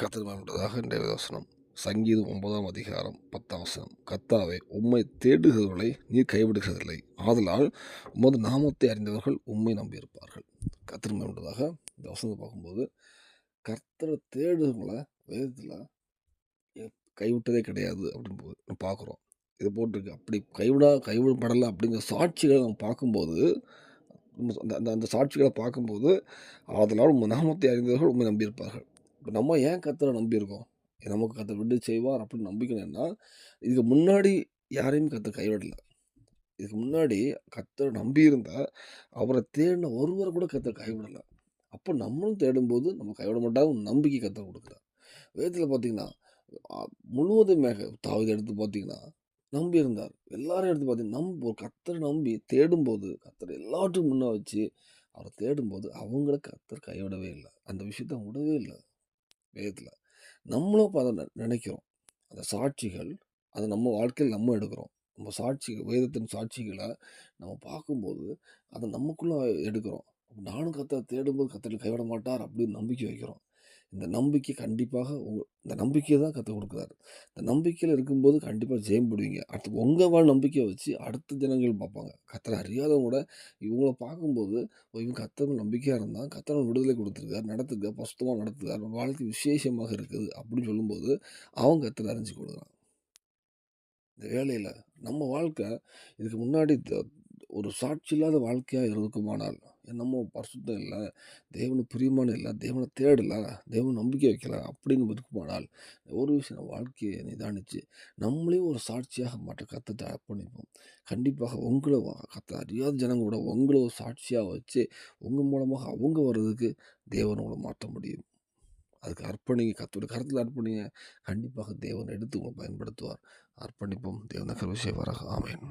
கத்திரமானதாக இன்றைய வசனம். சங்கீதம் ஒன்பதாம் அதிகாரம் பத்தாம் வசனம். கத்தாவை உம்மை தேடுகிறவர்களை நீர் கைவிடுகிறதில்லை. ஆதலால் உமது நாமத்தை அறிந்தவர்கள் உண்மை நம்பியிருப்பார்கள். கத்திரமானதாக இந்த வசனத்தை பார்க்கும்போது கர்த்தரை தேடுகிறவங்கள வேதத்தில் கைவிட்டதே கிடையாது. அப்படின்னு நம்ம பார்க்குறோம். இது போட்டிருக்கு. அப்படி கைவிடா கைவிடப்படலை அப்படிங்கிற சாட்சிகளை நம்ம பார்க்கும்போது அந்த அந்த அந்த சாட்சிகளை பார்க்கும்போது அதனால் உங்கள் நாமத்தை அறிந்தவர்கள் உண்மை நம்பியிருப்பார்கள். இப்போ நம்ம ஏன் கத்தரை நம்பியிருக்கோம் நமக்கு கத்தை விட்டு செய்வார் அப்படின்னு நம்பிக்கணும்னா இதுக்கு முன்னாடி யாரையும் கத்தை கைவிடல. இதுக்கு முன்னாடி கத்தரை நம்பியிருந்தா அவரை தேடின ஒருவரை கூட கத்தரை கைவிடலை. அப்போ நம்மளும் தேடும்போது நம்ம கைவிட மாட்டாங்க நம்பிக்கை கத்தை கொடுக்குறார் வேதத்தில் பார்த்தீங்கன்னா அ, முழுவதுமே எடுத்து பார்த்தீங்கன்னா நம்பி இருந்தார். எல்லாரும் எடுத்து பார்த்தீங்கன்னா நம்ப ஒரு கத்தரை நம்பி தேடும்போது கத்தரை எல்லாத்துக்கும் முன்னே வச்சு அவரை தேடும்போது அவங்கள கத்தர் கைவிடவே இல்லை. அந்த விஷயத்த விடவே இல்லை. வேதத்தில் நம்மளும் இப்போ அதை நினைக்கிறோம். அந்த சாட்சிகள் அதை நம்ம வாழ்க்கையில் நம்ம எடுக்கிறோம். நம்ம சாட்சிகள் வேதத்தின் சாட்சிகளை நம்ம பார்க்கும்போது அதை நமக்குள்ளே எடுக்கிறோம். நானும் கத்தை தேடும்போது கத்தரை கைவிட மாட்டார் அப்படின்னு நம்பிக்கை வைக்கிறோம். இந்த நம்பிக்கை கண்டிப்பாக இந்த நம்பிக்கையை தான் கற்றுக் கொடுக்குறாரு. இந்த நம்பிக்கையில் இருக்கும்போது கண்டிப்பாக ஜெயம் போடுவீங்க அடுத்து உங்கள் வாழ் நம்பிக்கையை வச்சு அடுத்த ஜனங்கள் பார்ப்பாங்க. கத்தனை அறியாதவங்க கூட இவங்கள பார்க்கும்போது இவங்க கத்தர் நம்பிக்கையாக இருந்தால் கத்தனை விடுதலை கொடுத்துருக்காரு நடத்துருக்கார் பசுத்தமாக நடத்துக்கார் வாழ்க்கை விசேஷமாக இருக்குது அப்படின்னு சொல்லும்போது அவங்க கத்தனை அறிஞ்சு கொடுக்குறாங்க. இந்த வேலையில் நம்ம வாழ்க்கை இதுக்கு முன்னாடி ஒரு சாட்சி இல்லாத வாழ்க்கையாக இருக்குமானால் என்னமோ பரிசுத்தம் இல்லை தேவனு பிரியமான இல்லை தேவனை தேடலை தேவன் நம்பிக்கை வைக்கல அப்படின்னு இருக்குமானால் ஒரு விஷயம் நம்ம வாழ்க்கையை நிதானித்து நம்மளையும் ஒரு சாட்சியாக மாற்ற கற்றுட்டு அர்ப்பணிப்போம் கண்டிப்பாக உங்களை வ- அறியாத ஜனங்களோட உங்களை ஒரு சாட்சியாக வச்சு உங்கள் மூலமாக அவங்க வர்றதுக்கு தேவன் உங்களை மாற்ற முடியும். அதுக்கு அர்ப்பணிங்க கத்தோட கருத்தில் அர்ப்பணிங்க. கண்டிப்பாக தேவன் எடுத்து உங்களை பயன்படுத்துவார். அர்ப்பணிப்போம். தேவன கருவிசை வரக. ஆமேன்.